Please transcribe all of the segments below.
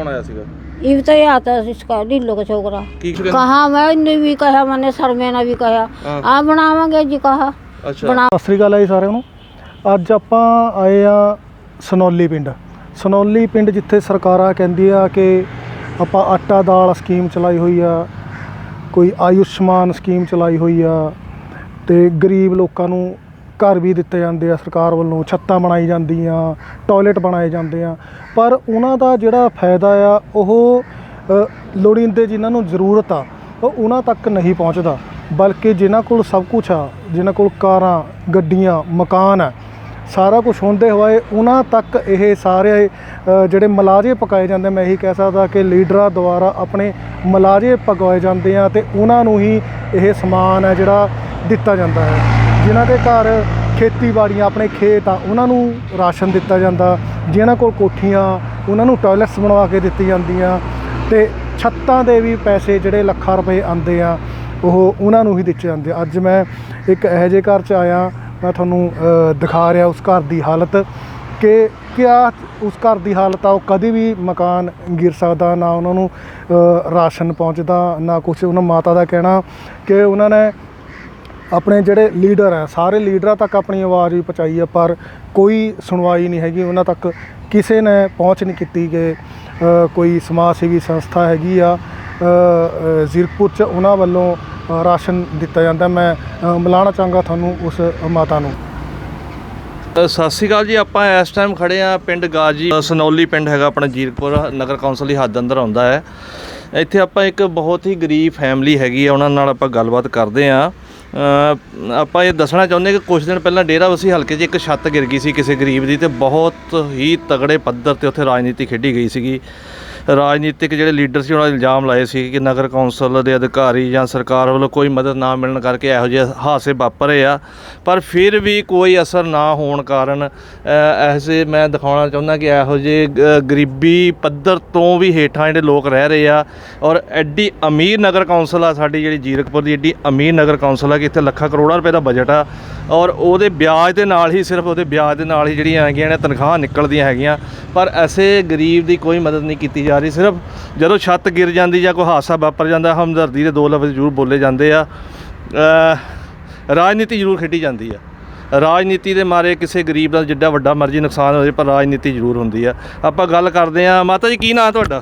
कौन आया सीगा ये भी तो ये आता है इसका ढिल्लो का छोकरा की कहा मैंने भी कहा मैंने सर मैंने भी कहा हाँ। आप बनावांगे जी कहा अच्छा बना ਸਤਿ ਸ੍ਰੀ ਅਕਾਲ ਹੈ ਜੀ ਸਾਰਿਆਂ ਨੂੰ ਅੱਜ ਆਪਾਂ ਆਏ ਆ ਸਨੌਲੀ ਪਿੰਡ ਸਨੌਲੀ ਪਿੰਡ ਜਿੱਥੇ ਸਰਕਾਰਾਂ ਕਹਿੰਦੀਆਂ ਕਿ ਆਪਾਂ ਆਟਾ ਦਾਲ ਸਕੀਮ ਚਲਾਈ ਹੋਈ ਆ ਕੋਈ ਆਯੁਸ਼ਮਾਨ ਸਕੀਮ ਚਲਾਈ ਹੋਈ ਆ ਤੇ ਗਰੀਬ ਲੋਕਾਂ ਨੂੰ ਘਰ ਵੀ ਦਿੱਤੇ ਜਾਂਦੇ ਆ ਸਰਕਾਰ ਵੱਲੋਂ, ਛੱਤਾਂ ਬਣਾਈ ਜਾਂਦੀਆਂ ਟਾਇਲਟ ਬਣਾਏ ਜਾਂਦੇ ਆ। ਪਰ ਉਹਨਾਂ ਦਾ ਜਿਹੜਾ ਫਾਇਦਾ ਆ, ਉਹ ਲੋੜੀਂਦੇ ਜਿਨ੍ਹਾਂ ਨੂੰ ਜ਼ਰੂਰਤ ਆ, ਉਹ ਉਹਨਾਂ ਤੱਕ ਨਹੀਂ ਪਹੁੰਚਦਾ। ਬਲਕਿ ਜਿਨ੍ਹਾਂ ਕੋਲ ਸਭ ਕੁਝ ਆ, ਜਿਨ੍ਹਾਂ ਕੋਲ ਕਾਰਾਂ, ਗੱਡੀਆਂ, ਮਕਾਨ ਆ, ਸਾਰਾ ਕੁਝ ਹੁੰਦੇ ਹੋਏ ਉਹਨਾਂ ਤੱਕ ਇਹ ਸਾਰੇ ਜਿਹੜੇ ਮਲਾਜੇ ਪਕਾਏ ਜਾਂਦੇ ਮੈਂ ਇਹੀ ਕਹਿ ਸਕਦਾ ਕਿ ਲੀਡਰਾਂ ਦੁਆਰਾ ਆਪਣੇ ਮਲਾਜੇ ਪਕਾਏ ਜਾਂਦੇ ਆ ਤੇ ਉਹਨਾਂ ਨੂੰ ਹੀ ਇਹ ਸਮਾਨ ਹੈ ਜਿਹੜਾ ਦਿੱਤਾ ਜਾਂਦਾ ਹੈ। ਜਿਨ੍ਹਾਂ ਦੇ ਘਰ ਖੇਤੀਬਾੜੀਆਂ ਆਪਣੇ ਖੇਤ ਆ, ਉਹਨਾਂ ਨੂੰ ਰਾਸ਼ਨ ਦਿੱਤਾ ਜਾਂਦਾ। ਜਿਨ੍ਹਾਂ ਕੋਲ ਕੋਠੀਆਂ, ਉਹਨਾਂ ਨੂੰ ਟਾਇਲਟਸ ਬਣਵਾ ਕੇ ਦਿੱਤੀ ਜਾਂਦੀਆਂ। ਤੇ ਛੱਤਾਂ ਦੇ ਵੀ ਪੈਸੇ ਜਿਹੜੇ ਲੱਖਾਂ ਰੁਪਏ ਆਉਂਦੇ ਆ, ਉਹ ਉਹਨਾਂ ਨੂੰ ਹੀ ਦਿੱਤੇ ਜਾਂਦੇ ਆ। ਅੱਜ ਮੈਂ ਇੱਕ ਇਹੋ ਜਿਹੇ ਘਰ 'ਚ ਆਇਆ, ਮੈਂ ਤੁਹਾਨੂੰ ਦਿਖਾ ਰਿਹਾ ਉਸ ਘਰ ਦੀ ਹਾਲਤ ਕਿ ਕਿਆ ਉਸ ਘਰ ਦੀ ਹਾਲਤ ਆ, ਉਹ ਕਦੇ ਵੀ ਮਕਾਨ ਗਿਰ ਸਕਦਾ, ਨਾ ਉਹਨਾਂ ਨੂੰ ਰਾਸ਼ਨ ਪਹੁੰਚਦਾ, ਨਾ ਕੁਝ ਉਹਨਾਂ ਮਾਤਾ ਦਾ ਕਹਿਣਾ ਕਿ ਉਹਨਾਂ ਨੇ ਆਪਣੇ ਜਿਹੜੇ ਲੀਡਰ ਹੈ ਸਾਰੇ ਲੀਡਰਾਂ ਤੱਕ ਆਪਣੀ ਆਵਾਜ਼ ਵੀ ਪਹੁੰਚਾਈ ਹੈ ਪਰ ਕੋਈ ਸੁਣਵਾਈ ਨਹੀਂ ਹੈਗੀ। ਉਹਨਾਂ ਤੱਕ ਕਿਸੇ ਨੇ ਪਹੁੰਚ ਨਹੀਂ ਕੀਤੀ ਕਿ ਕੋਈ ਸਮਾਜ ਸੇਵੀ ਸੰਸਥਾ ਹੈਗੀ ਆ ਜ਼ੀਰਕਪੁਰ ਚ ਉਹਨਾਂ ਵੱਲੋਂ ਰਾਸ਼ਨ ਦਿੱਤਾ ਜਾਂਦਾ। ਮੈਂ ਅ, ਮਿਲਾਉਣਾ ਚਾਹਾਂਗਾ ਤੁਹਾਨੂੰ ਉਸ ਮਾਤਾ ਨੂੰ। ਸਤਿ ਸ਼੍ਰੀ ਅਕਾਲ ਜੀ। ਆਪਾਂ ਇਸ ਟਾਈਮ ਖੜੇ ਆ ਪਿੰਡ ਗਾਜੀ ਸਨੌਲੀ ਪਿੰਡ ਹੈਗਾ ਆਪਣਾ ਜੀਰਕਪੁਰ ਨਗਰ ਕੌਂਸਲ ਦੀ ਹੱਦ ਅੰਦਰ ਆਉਂਦਾ ਹੈ। ਇੱਥੇ ਆਪਾਂ ਇੱਕ ਬਹੁਤ ਹੀ ਗਰੀਬ ਫੈਮਿਲੀ ਹੈਗੀ ਆ। ਉਹਨਾਂ ਨਾਲ ਆਪਾਂ ਗੱਲਬਾਤ ਕਰਦੇ ਆ। ਆਪਾਂ ਇਹ ਦੱਸਣਾ ਚਾਹੁੰਦੇ ਕਿ ਕੁਝ ਦਿਨ ਪਹਿਲਾਂ ਡੇਰਾਬੱਸੀ ਹਲਕੇ 'ਚ ਇੱਕ ਛੱਤ ਗਿਰ ਗਈ ਸੀ ਕਿਸੇ ਗਰੀਬ ਦੀ ਤੇ ਬਹੁਤ ਹੀ ਤਗੜੇ ਪੱਧਰ ਤੇ ਉੱਥੇ ਰਾਜਨੀਤੀ ਖੇਡੀ ਗਈ ਸੀਗੀ। ਰਾਜਨੀਤਿਕ ਜਿਹੜੇ ਲੀਡਰ ਸੀ ਉਹਨਾਂ ਨੇ ਇਲਜ਼ਾਮ ਲਾਏ ਸੀ ਕਿ ਨਗਰ ਕੌਂਸਲ ਦੇ ਅਧਿਕਾਰੀ ਜਾਂ ਸਰਕਾਰ ਵੱਲੋਂ ਕੋਈ ਮਦਦ ਨਾ ਮਿਲਣ ਕਰਕੇ ਇਹੋ ਜਿਹੇ ਹਾਦਸੇ ਵਾਪਰੇ ਆ। ਪਰ ਫਿਰ ਵੀ ਕੋਈ ਅਸਰ ਨਾ ਹੋਣ ਕਾਰਨ ਅ, ਐਸੇ ਮੈਂ ਦਿਖਾਉਣਾ ਚਾਹੁੰਦਾ ਕਿ ਇਹੋ ਜਿਹੇ ਗਰੀਬੀ ਪੱਧਰ ਤੋਂ ਵੀ ਹੇਠਾਂ ਜਿਹੜੇ ਲੋਕ ਰਹਿ ਰਹੇ ਆ ਔਰ ਐਡੀ ਅਮੀਰ ਨਗਰ ਕੌਂਸਲ ਆ ਸਾਡੀ ਜਿਹੜੀ ਜੀਰਕਪੁਰ ਦੀ ਐਡੀ ਅਮੀਰ ਨਗਰ ਕੌਂਸਲ ਆ ਕਿ ਇੱਥੇ ਲੱਖਾਂ ਕਰੋੜਾਂ ਰੁਪਏ ਦਾ ਬਜਟ ਆ। ਔਰ ਉਹਦੇ ਵਿਆਜ ਦੇ ਨਾਲ ਹੀ, ਸਿਰਫ ਉਹਦੇ ਵਿਆਜ ਦੇ ਨਾਲ ਹੀ ਜਿਹੜੀਆਂ ਹੈਗੀਆਂ ਨੇ, ਤਨਖਾਹਾਂ ਨਿਕਲਦੀਆਂ ਹੈਗੀਆਂ। ਪਰ ਐਸੇ ਗਰੀਬ ਦੀ ਕੋਈ ਮਦਦ ਨਹੀਂ ਕੀਤੀ ਜਾ ਰਹੀ, ਸਿਰਫ ਜਦੋਂ ਛੱਤ ਗਿਰ ਜਾਂਦੀ ਜਾਂ ਕੋਈ ਹਾਦਸਾ ਵਾਪਰ ਜਾਂਦਾ, ਹਮਦਰਦੀ ਦੇ ਦੋ ਲਫ਼ਜ਼ ਜ਼ਰੂਰ ਬੋਲੇ ਜਾਂਦੇ ਆ। ਰਾਜਨੀਤੀ ਜ਼ਰੂਰ ਖੇਡੀ ਜਾਂਦੀ ਆ। ਰਾਜਨੀਤੀ ਦੇ ਮਾਰੇ ਕਿਸੇ ਗਰੀਬ ਦਾ ਜਿੱਡਾ ਵੱਡਾ ਮਰਜ਼ੀ ਨੁਕਸਾਨ ਹੋ ਜਾਏ ਪਰ ਰਾਜਨੀਤੀ ਜ਼ਰੂਰ ਹੁੰਦੀ ਆ। ਆਪਾਂ ਗੱਲ ਕਰਦੇ ਆ। ਮਾਤਾ ਜੀ, ਕੀ ਨਾਂ ਤੁਹਾਡਾ?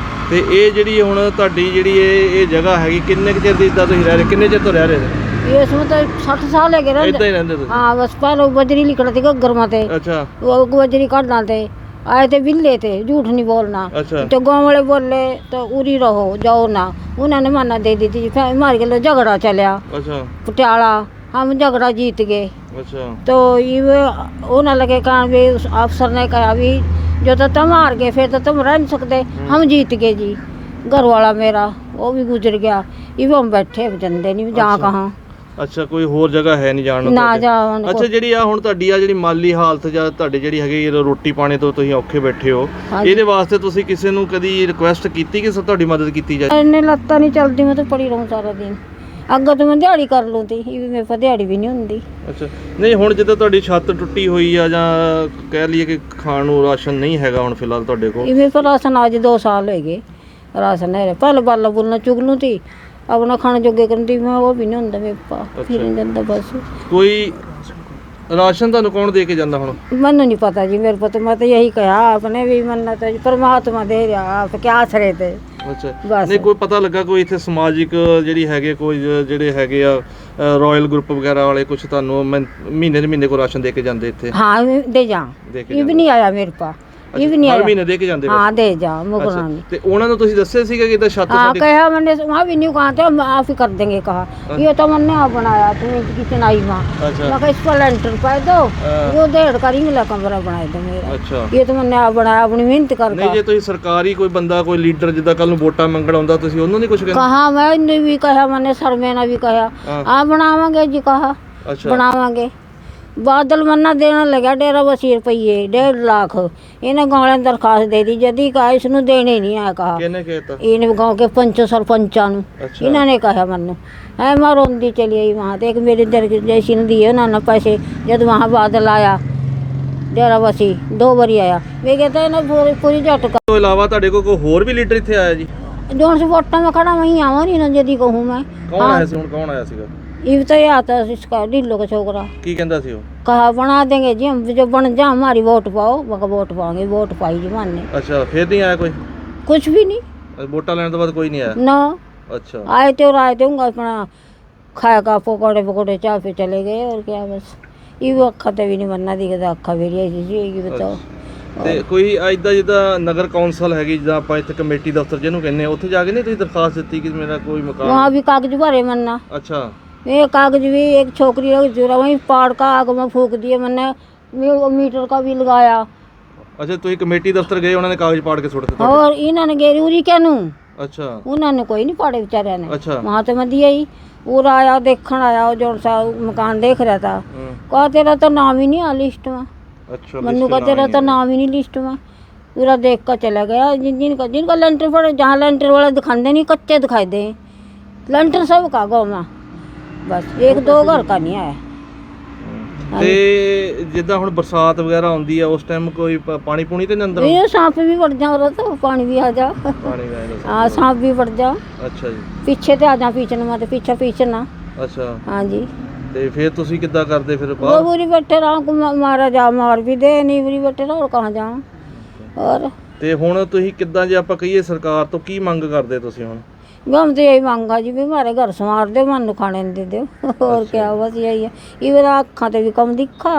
ਤੇ ਇਹ ਜਿਹੜੀ ਹੁਣ ਤੁਹਾਡੀ ਜਿਹੜੀ ਇਹ ਇਹ ਜਗ੍ਹਾ ਹੈਗੀ ਕਿੰਨੇ ਕੁ ਚਿਰ ਦੀ ਇਦਾਂ ਤੁਸੀਂ ਰਹਿ ਰਹੇ ਕਿੰਨੇ ਚਿਰ ਤੋਂ ਰਹਿ ਰਹੇ ਨੇ ये इसमें तो साठ साल है गए ਇਦਾਂ ਹੀ ਰਹਿੰਦੇ ਤੁਸੀਂ हाँ बस पहले वो बजरी लिखना थी घर में थे ਅੱਛਾ वो बजरी काटना थे आए थे बिल्ले थे झूठ नहीं बोलना अच्छा तो गाँव वाले बोले तो उरी रहो जाओ ना उन्होंने माना दे दी थी फिर मार के लो झगड़ा चलिया ਅੱਛਾ पटियाला हम झगड़ा जीत गए ਅੱਛਾ तो ये होने लगे कहा भी उस अफसर ने कहा भी जो तो तुम हार गए फिर तो तुम रह नहीं सकते हम जीत गए जी घर वाला मेरा वो भी गुजर गया ये भी हम बैठे जंदे नहीं जहाँ अच्छा। कहाँ ਅੱਛਾ ਕੋਈ ਹੋਰ ਜਗ੍ਹਾ ਹੈ ਨਹੀਂ ਜਾਣ ਨੂੰ ਨਾ ਤੁਹਾਡੇ? ਜਾਣ ਅੱਛਾ ਜਿਹੜੀ ਆ ਹੁਣ ਤੁਹਾਡੀ ਆ ਜਿਹੜੀ ਮਾਲੀ ਹਾਲਤ ਜਾਂ ਤੁਹਾਡੇ ਜਿਹੜੀ ਹੈਗੀ ਇਹ ਰੋਟੀ ਪਾਣੀ ਤੋਂ ਤੁਸੀਂ ਔਖੇ ਬੈਠੇ ਹੋ ਹਾਂਜੀ। ਇਹਦੇ ਵਾਸਤੇ ਤੁਸੀਂ ਕਿਸੇ ਨੂੰ ਕਦੀ ਰਿਕੁਐਸਟ ਕੀਤੀ ਕਿ ਸ- ਤੁਹਾਡੀ ਮਦਦ ਕੀਤੀ ਜਾਏ इन्हें लत्ता नहीं चलती मैं तो पड़ी रहूँ सारा दिन ਅੱਗੇ ਤਾਂ ਮੈਂ ਦਿਹਾੜੀ ਕਰ ਲੂੰਦੀ ਇਹ ਵੀ ਮੇਰੇ ਕੋਲ ਦਿਹਾੜੀ ਵੀ ਨਹੀਂ ਹੁੰਦੀ। ਅੱਛਾ ਨਹੀਂ ਹੁਣ ਜਦੋਂ ਤੁਹਾਡੀ ਛੱਤ ਟੁੱਟੀ ਹੋਈ ਆ ਜਾਂ ਕਹਿ ਲਈਏ ਕਿ ਖਾਣ ਨੂੰ ਰਾਸ਼ਨ ਨਹੀਂ ਹੈਗਾ ਹੁਣ ਫਿਲਹਾਲ ਤੁਹਾਡੇ ਕੋਲ? ਇਹ ਮੇਰੇ ਕੋਲ ਰਾਸ਼ਨ ਅੱਜ 2 ਸਾਲ ਹੋ ਗਏ ਰਾਸ਼ਨ ਨਹੀਂ ਰਿਹਾ ਪਹਿਲਾਂ ਬਾਲਾ ਬੁਲਣਾ ਚੁਗਲੂ ਤੀ ਆਪਣਾ ਖਾਣ ਜੋਗੇ ਕਰਦੀ ਮੈਂ ਉਹ ਵੀ ਨਹੀਂ ਹੁੰਦਾ ਮੇਰੇ ਪਾ ਫਿਰ ਨਹੀਂ ਬਸ। ਕੋਈ ਰਾਸ਼ਨ ਤੁਹਾਨੂੰ ਕੌਣ ਦੇ ਕੇ ਜਾਂਦਾ ਹੁਣ? ਮੈਨੂੰ ਨਹੀਂ ਪਤਾ ਜੀ ਮੇਰੇ ਪੁੱਤ ਮੈਂ ਤਾਂ ਇਹੀ ਕਿਹਾ ਆਪਨੇ ਵੀ ਮੰਨਣਾ ਤਾਂ ਪਰਮਾਤਮਾ ਦੇ ਰਿਹਾ ਆਪ ਕਿਆ ਆਸਰੇ ਤੇ। ਅੱਛਾ। ਨਹੀਂ ਕੋਈ ਪਤਾ ਲੱਗਾ ਕੋਈ ਇੱਥੇ ਸਮਾਜਿਕ ਜਿਹੜੀ ਹੈਗੇ ਕੋਈ ਜਿਹੜੇ ਹੈਗੇ ਆ ਰਾਇਲ ਗਰੁੱਪ ਵਗੈਰਾ ਵਾਲੇ ਕੁਝ ਤੁਹਾਨੂੰ ਮਹੀਨੇ ਦੇ ਮਹੀਨੇ ਕੋ ਰਾਸ਼ਨ ਦੇ ਕੇ ਜਾਂਦੇ ਇੱਥੇ? ਹਾਂ ਦੇ ਜਾ। ਇਹ ਵੀ ਨਹੀਂ ਆਇਆ ਮੇਰੇ ਪਾ ਇਹ ਵੀ ਨਹੀਂ ਹਰ ਆਇਆ ਮਹੀਨੇ ਦੇ ਕੇ ਜਾਂਦੇ ਬਸ? हाँ दे जा ਅੱਛਾ मुकरानी ਤੇ ਉਹਨਾਂ ਨੂੰ ਤੁਸੀਂ ਦੱਸਿਆ ਸੀਗਾ ਕਿ ਇਦਾਂ ਛੱਤ हाँ ਸਾਡੀ कहा मैंने वहाँ भी नहीं कहा था हम आप ही कर देंगे कहा ये तो मैंने आप बनाया तुम्हें की चिनाई वहाँ अच्छा मैं कहा इस पर लेंटर पाए दो हाँ। वो डेढ़ का रिंग ला कमरा बनाए दो मेरा ਅੱਛਾ ये तो मैंने आप बनाया अपनी मेहनत कर ਨਹੀਂ ਜੇ ਤੁਸੀਂ ਸਰਕਾਰੀ ਕੋਈ ਬੰਦਾ ਕੋਈ ਲੀਡਰ ਜਿੱਦਾਂ ਕੱਲ ਨੂੰ ਵੋਟਾਂ ਮੰਗਣ ਆਉਂਦਾ ਤੁਸੀਂ ਉਹਨੂੰ ਨਹੀਂ ਕੁਝ ਕਹਿੰਦੇ कहा मैंने भी कहा मैंने सर मैंने भी कहा हाँ। आप बनावांगे जी कहा ਅੱਛਾ ਬਣਾਵਾਂਗੇ ਬਾਦਲ ਮੰਨਾ ਦੇਣ ਲੱਗਾ ਡੇਰਾ ਵਸੀ ਰੁਪਈਏ 1.5 ਲੱਖ। ਇਹਨੇ ਗਾਂ ਦਰਖਾਸਤ ਦੇ ਦੀ ਜਦੀ ਕਹਾ ਇਸ ਨੂੰ ਦੇਣੇ ਨਹੀਂ ਆ ਕਹਾ। ਕਿਹਨੇ ਕਹਿਤਾ ਇਹਨੇ ਗਾਂ ਕੇ ਪੰਚ ਸਰਪੰਚਾਂ ਨੂੰ। ਇਹਨਾਂ ਨੇ ਕਹਾ ਮੈਨੂੰ। ਐ ਮੈਂ ਰੋਂਦੀ ਚਲੀ ਆਈ ਵਹਾਂ ਤੇ ਇੱਕ ਮੇਰੇ ਦਰਜੇਸ਼ੀ ਨੂੰ ਦਿਏ ਉਹਨਾਂ ਨੇ ਪੈਸੇ ਜਦ ਵਹਾਂ ਬਾਦਲ ਆਇਆ ਡੇਰਾ ਵਸੀ ਦੋ ਵਾਰੀ ਆਇਆ। ਮੈਂ ਕਹਤਾ ਇਹਨਾਂ ਪੂਰੀ ਪੂਰੀ ਜੱਟ ਕਰ ਤੋਂ ਇਲਾਵਾ ਤੁਹਾਡੇ ਕੋਲ ਕੋਈ ਹੋਰ ਵੀ ਲੀਡਰ ਇੱਥੇ ਆਇਆ ਜੀ? ਜੋਨ ਸਪੋਟਾਂ ਮੈਂ ਖੜਾ ਵਹੀਂ ਆਵਾਂ ਨਹੀਂ ਨਾ ਜਦੀ ਕਹੂੰ ਮੈਂ। ਕੌਣ ਆਇਆ ਸੀ ਹੁਣ ਕੌਣ ਆਇਆ ਸੀਗਾ? ये भी तो ये आता है इसका ढिल्लो का छोकरा ਕੀ ਕਹਿੰਦਾ ਸੀ ਉਹ कहा बना देंगे जी हम जो बन जा हमारी वोट पाओ मगर वोट पाओगे वोट पाई जी मानने ਅੱਛਾ ਫਿਰ ਨਹੀਂ ਆਇਆ ਕੋਈ कुछ भी नहीं ਅ, ਵੋਟਾਂ ਲੈਣ ਤੋਂ ਬਾਅਦ ਕੋਈ ਨਹੀਂ ਆਇਆ ना ਅੱਛਾ आए थे और आए थे उनका अपना खाएगा पकौड़े पकौड़े चाय पे चले गए और क्या बस ये वो अखा तो भी नहीं बनना दिखता अखा मेरी ऐसी सी ये बताओ ਤੇ ਕੋਈ ਇਦਾਂ ਜਿੱਦਾਂ ਨਗਰ ਕੌਂਸਲ ਹੈਗੀ ਜਿੱਦਾਂ ਆਪਾਂ ਇੱਥੇ ਕਮੇਟੀ ਦਫ਼ਤਰ ਜਿਹਨੂੰ ਕਹਿੰਦੇ ਆ ਉੱਥੇ ਜਾ ਕੇ ਨਹੀਂ ਤੁਸੀਂ ਦਰਖਾਸਤ ਦਿੱਤੀ ਕਿ ਮੇਰਾ ਕੋਈ ਮਕਾਨ वहाँ भी कागज भरे मन्ना ਅੱਛਾ ये कागज भी एक छोकरी है जोरा वहीं पाड़ का आग में फूक दिए मैंने मी- मीटर का भी लगाया ਅੱਛਾ ਤੁਸੀਂ ਕਮੇਟੀ ਦਫ਼ਤਰ ਗਏ ਉਹਨਾਂ ਨੇ ਕਾਗਜ਼ ਪਾੜ ਕੇ ਸੁੱਟ ਦਿੱਤੇ ਤੁਹਾਡੇ? और इन्होंने गेरी उरी क्या नू ਅੱਛਾ उन्होंने कोई नहीं पाड़े बेचारे ने ਅੱਛਾ वहाँ तो मैं दिया ही पूरा आया देखने आया वो जो सा मकान देख रहा था ਹਮ, कहा तेरा तो नाम ही नहीं आ लिस्ट में ਅੱਛਾ मन्नू का तेरा तो नाम ही नहीं लिस्ट में पूरा देख कर चला गया जिन जिनका जिनका लेंटर पड़े जहाँ लेंटर वाले दिखाते नहीं कच्चे दिखाई दे लेंटर सब का गाँव में बस एक दो घर का नहीं आया ਤੇ ਜਿੱਦਾਂ ਹੁਣ ਬਰਸਾਤ ਵਗੈਰਾ ਆਉਂਦੀ ਆ ਉਸ ਟਾਈਮ ਕੋਈ ਪ- ਪਾਣੀ ਪੂਣੀ ਤੇ ਨਹੀਂ ਅੰਦਰ ये सांप भी बढ़ जा रहा था पानी भी आ जा ਪਾਣੀ ਵਗੈਰਾ हाँ सांप भी बढ़ जा ਅੱਛਾ ਜੀ पीछे ते आ जा पीछे में तो पीछे पीछे ना ਅੱਛਾ हाँ जी ਤੇ ਫਿਰ ਤੁਸੀਂ ਕਿੱਦਾਂ ਕਰਦੇ ਫਿਰ वो ਬਾਹਰ बुरी बैठे रहा को मा- मारा जा मार भी दे नहीं बुरी बैठे रहा और कहाँ जाऊँ और ਤੇ ਹੁਣ ਤੁਸੀਂ ਕਿੱਦਾਂ ਜੇ ਆਪਾਂ ਕਹੀਏ ਸਰਕਾਰ ਤੋਂ ਕੀ ਮੰਗ ਕਰਦੇ ਤੁਸੀਂ ਹੁਣ हम तो यही मांगा जी भी हमारे घर संवार दो मन खाने नहीं दे दो और क्या बस यही है ये मेरा अखा तो भी कम दिखा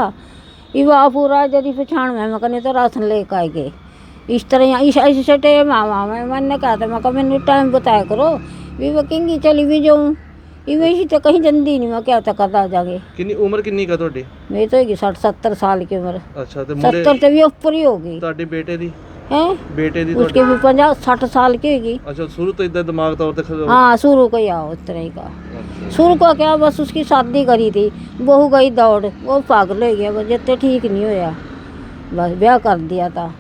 ये वह पूरा यदि पछाण में मैं कहने तो राशन लेके आए गए इस तरह यहाँ इस ऐसे टाइम आवा मैं मैंने कहा था मैं कहा मैंने टाइम बताया करो भी मैं कहेंगी चली भी जाऊँ ये वैसी तो कहीं जल्दी नहीं मैं क्या तक आ जागे ਕਿੰਨੀ ਉਮਰ ਕਿੰਨੀ ਕਾ ਤੁਹਾਡੀ मेरी तो होगी साठ सत्तर साल की उम्र ਅੱਛਾ ਤੇ ਮੁੰਡੇ सत्तर तो भी ऊपर ही होगी ਤੁਹਾਡੇ ਬੇਟੇ ਦੀ हैं बेटे दी उसके भी पंजा साठ साल की होगी अच्छा शुरू तो इतना दिमाग तौर पे हाँ शुरू को या उस तरह का शुरू को क्या बस उसकी शादी करी थी बहू गई दौड़ वो पागल हो गया जितने ठीक नहीं होया बस ब्याह कर दिया था